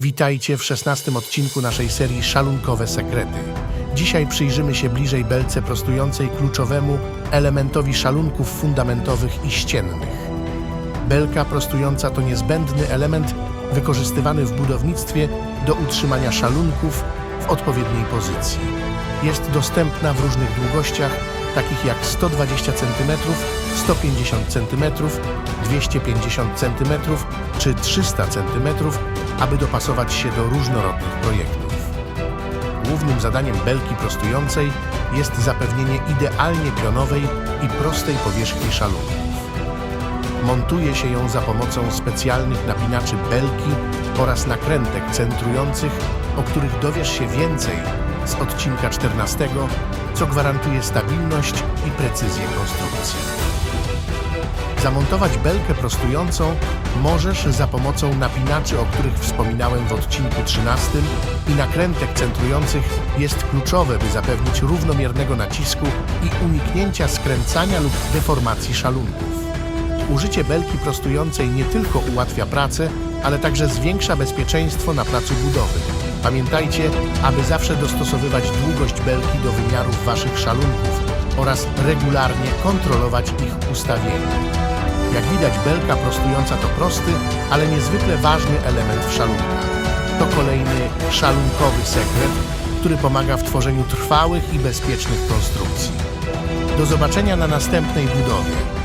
Witajcie w szesnastym odcinku naszej serii Szalunkowe Sekrety. Dzisiaj przyjrzymy się bliżej belce prostującej kluczowemu elementowi szalunków fundamentowych i ściennych. Belka prostująca to niezbędny element wykorzystywany w budownictwie do utrzymania szalunków w odpowiedniej pozycji. Jest dostępna w różnych długościach, takich jak 120 cm, 150 cm, 250 cm czy 300 cm, aby dopasować się do różnorodnych projektów. Głównym zadaniem belki prostującej jest zapewnienie idealnie pionowej i prostej powierzchni szalunków. Montuje się ją za pomocą specjalnych napinaczy belki oraz nakrętek centrujących, o których dowiesz się więcej z odcinka 14, co gwarantuje stabilność i precyzję konstrukcji. Zamontować belkę prostującą możesz za pomocą napinaczy, o których wspominałem w odcinku 13 i nakrętek centrujących jest kluczowe, by zapewnić równomiernego nacisku i uniknięcia skręcania lub deformacji szalunków. Użycie belki prostującej nie tylko ułatwia pracę, ale także zwiększa bezpieczeństwo na placu budowy. Pamiętajcie, aby zawsze dostosowywać długość belki do wymiarów Waszych szalunków oraz regularnie kontrolować ich ustawienie. Jak widać, belka prostująca to prosty, ale niezwykle ważny element w szalunkach. To kolejny szalunkowy sekret, który pomaga w tworzeniu trwałych i bezpiecznych konstrukcji. Do zobaczenia na następnej budowie.